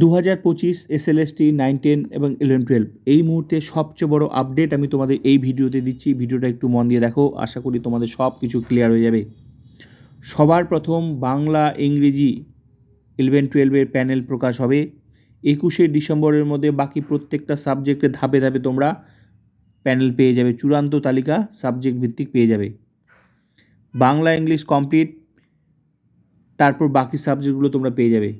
দু হাজার পঁচিশ এসএলএসটি নাইন টেন এবং ইলেভেন টুয়েলভ এই মুহূর্তে সবচেয়ে বড় আপডেট আমি তোমাদের এই ভিডিওতে দিচ্ছি। ভিডিওটা একটু মন দিয়ে দেখো, আশা করি তোমাদের সব কিছু ক্লিয়ার হয়ে যাবে। সবার প্রথম বাংলা ইংরেজি ইলেভেন টুয়েলভের প্যানেল প্রকাশ হবে। একুশে ডিসেম্বরের মধ্যে বাকি প্রত্যেকটা সাবজেক্টে ধাপে ধাপে তোমরা প্যানেল পেয়ে যাবে। চূড়ান্ত তালিকা সাবজেক্ট ভিত্তিক পেয়ে যাবে। বাংলা ইংলিশ কমপ্লিট তারপর বাকি সাবজেক্টগুলো তোমরা পেয়ে যাবে।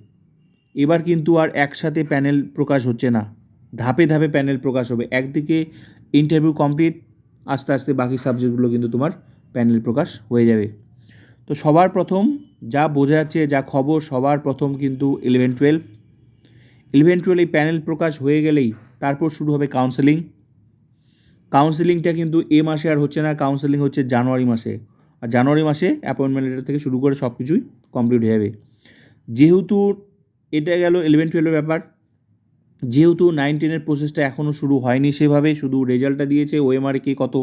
এবার কিন্তু আর একসাথে প্যানেল প্রকাশ হচ্ছে না। ধাপে ধাপে প্যানেল প্রকাশ হবে। একদিকে ইন্টারভিউ কমপ্লিট আস্তে আস্তে বাকি সাবজেক্টগুলো কিন্তু তোমার প্যানেল প্রকাশ হয়ে যাবে। তো সবার প্রথম যা বোঝা যাচ্ছে, যা খবর, সবার প্রথম কিন্তু ইলেভেন টুয়েলভ ইলেভেন টুয়েলভ এই প্যানেল প্রকাশ হয়ে গেলেই তারপর শুরু হবে কাউন্সেলিং কাউন্সেলিংটা কিন্তু এ মাসে আর হচ্ছে না কাউন্সেলিং হচ্ছে জানুয়ারি মাসে। আর জানুয়ারি মাসে অ্যাপয়েন্টমেন্ট লেটার থেকে শুরু করে সব কিছুই কমপ্লিট হয়ে যাবে। যেহেতু এটা গেল ইলেভেন টুয়েলভের ব্যাপার। যেহেতু নাইন টেনের প্রসেসটা এখনও শুরু হয়নি সেভাবে, শুধু রেজাল্টটা দিয়েছে ওএমআরে কে কত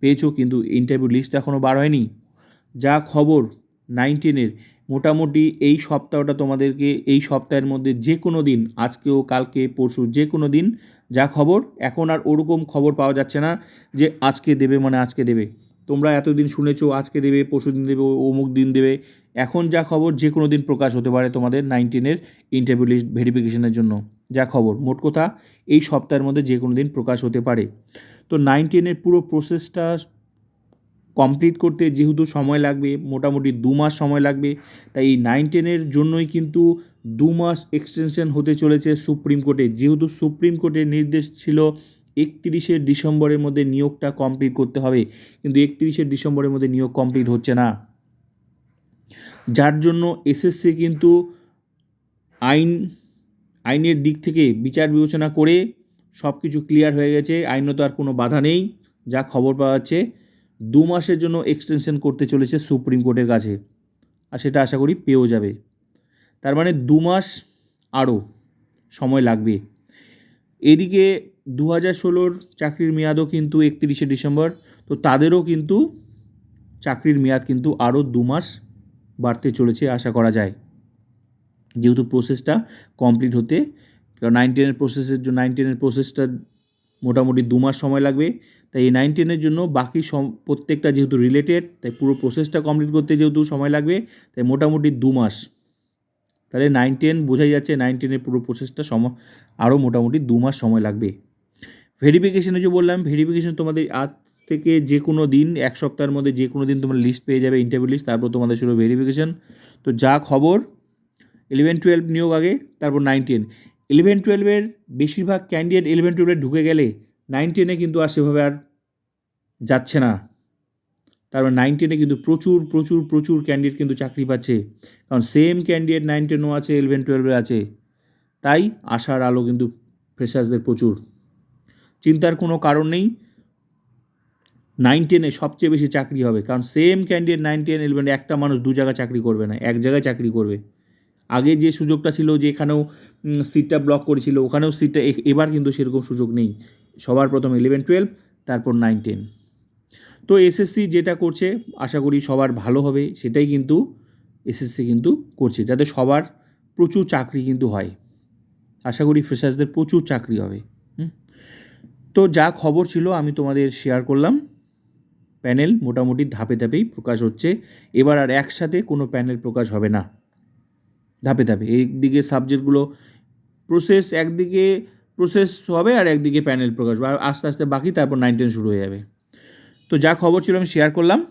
পেয়েছ, কিন্তু ইন্টারভিউ লিস্ট এখনও বার হয়নি। যা খবর নাইন টেনের মোটামুটি এই সপ্তাহটা তোমাদেরকে, এই সপ্তাহের মধ্যে যে কোনো দিন, আজকেও, কালকে, পরশু যে কোনো দিন যা খবর, এখন আর ওরকম খবর পাওয়া যাচ্ছে না যে আজকে দেবে মানে আজকে দেবে। তোমরা এতদিন শুনেছো, আজকে দেবে, পরশু দিন দেবে, অমুক দিন দেবে। এখন যা খবর, যে কোনো দিন প্রকাশ হতে পারে তোমাদের নাইনটিনের ইন্টারভিউ লিস্ট ভেরিফিকেশনের জন্য। যা খবর, মোট কথা, এই সপ্তাহের মধ্যে যে কোনো দিন প্রকাশ হতে পারে। তো নাইনটিনের পুরো প্রসেসটা কমপ্লিট করতে যেহেতু সময় লাগবে, মোটামুটি দু মাস সময় লাগবে, তাই এই নাইন টেনের জন্যই কিন্তু দু মাস এক্সটেনশন হতে চলেছে সুপ্রিম কোর্টে। যেহেতু সুপ্রিম কোর্টের নির্দেশ ছিল একত্রিশে ডিসেম্বরের মধ্যে নিয়োগটা কমপ্লিট করতে হবে। কিন্তু একত্রিশে ডিসেম্বরের মধ্যে নিয়োগ কমপ্লিট হচ্ছে না। যার জন্য এসএসসি কিন্তু আইন, আইনের দিক থেকে বিচার বিবেচনা করে সব কিছু ক্লিয়ার হয়ে গেছে। আইনত আর কোনো বাধা নেই। যা খবর পাওয়া যাচ্ছে, দু মাসের জন্য এক্সটেনশন করতে চলেছে সুপ্রিম কোর্টের কাছে। আর সেটা আশা করি পেয়েও যাবে। তার মানে দু মাস আরও সময় লাগবে। এদিকে দু হাজার ষোলোর চাকরির মেয়াদও কিন্তু একত্রিশে ডিসেম্বর, তো তাদেরও কিন্তু চাকরির মেয়াদ কিন্তু আরও দু মাস বাড়তে চলেছে আশা করা যায়। যেহেতু প্রসেসটা কমপ্লিট হতে, কারণ নাইন টেনের প্রসেসের জন্য নাইন টেনের প্রসেসটা মোটামুটি দু মাস সময় লাগবে, তাই এই নাইন টেনের জন্য বাকি সম, প্রত্যেকটা যেহেতু রিলেটেড তাই পুরো প্রসেসটা কমপ্লিট করতে যেহেতু সময় লাগবে, তাই মোটামুটি দু মাস। তাহলে নাইন টেন বোঝাই যাচ্ছে নাইন টেনের পুরো প্রসেসটা সম, আরও মোটামুটি দু মাস সময় লাগবে। ভেরিফিকেশনে যে বললাম ভেরিফিকেশন তোমাদের আজ থেকে যে কোনো দিন, এক সপ্তাহের মধ্যে যে কোনো দিন তোমরা লিস্ট পেয়ে যাবে ইন্টারভিউ লিস্ট তারপর তোমাদের শুরু ভেরিফিকেশন তো যা খবর ইলেভেন টুয়েলভ নিয়োগ আগে, তারপর নাইন টেন ইলেভেন টুয়েলভের বেশিরভাগ ক্যান্ডিডেট ইলেভেন টুয়েলভে ঢুকে গেলে নাইন টেনে কিন্তু আর সেভাবে আর যাচ্ছে না। তারপর নাইন টেনে কিন্তু প্রচুর প্রচুর প্রচুর ক্যান্ডিডেট কিন্তু চাকরি পাচ্ছে। কারণ সেম ক্যান্ডিডেট নাইন টেনও আছে ইলেভেন টুয়েলভে আছে। তাই আশার আলো কিন্তু ফ্রেশার্সদের প্রচুর। চিন্তার কোনো কারণ নেই। নাইন টেনে সবচেয়ে বেশি চাকরি হবে। কারণ same candidate nine ten eleven একটা মানুষ দু জায়গায় চাকরি করবে না, এক জায়গায় চাকরি করবে। আগে যে সুযোগটা ছিল যে এখানেও সিটটা ব্লক করেছিল, ওখানেও সিটটা এবার কিন্তু সেরকম সুযোগ নেই। সবার প্রথম ইলেভেন টুয়েলভ তারপর নাইন টেন তো এসএসসি যেটা করছে, আশা করি সবার ভালো হবে, সেটাই কিন্তু এসএসসি কিন্তু করছে, যাতে সবার প্রচুর চাকরি কিন্তু হয়। আশা করি ফ্রেশার্সদের প্রচুর চাকরি হবে। তো যা খবর ছিল আমি তোমাদের শেয়ার করলাম। প্যানেল মোটামুটি ধাপে ধাপেই প্রকাশ হচ্ছে। এবার আর একসাথে কোনো প্যানেল প্রকাশ হবে না। ধাপে ধাপে একদিকে সাবজেক্টগুলো প্রসেস একদিকে প্রসেস হবে আর একদিকে প্যানেল প্রকাশ আর আস্তে আস্তে বাকি তারপর নাইন টেন শুরু হয়ে যাবে। তো যা খবর ছিল আমি শেয়ার করলাম।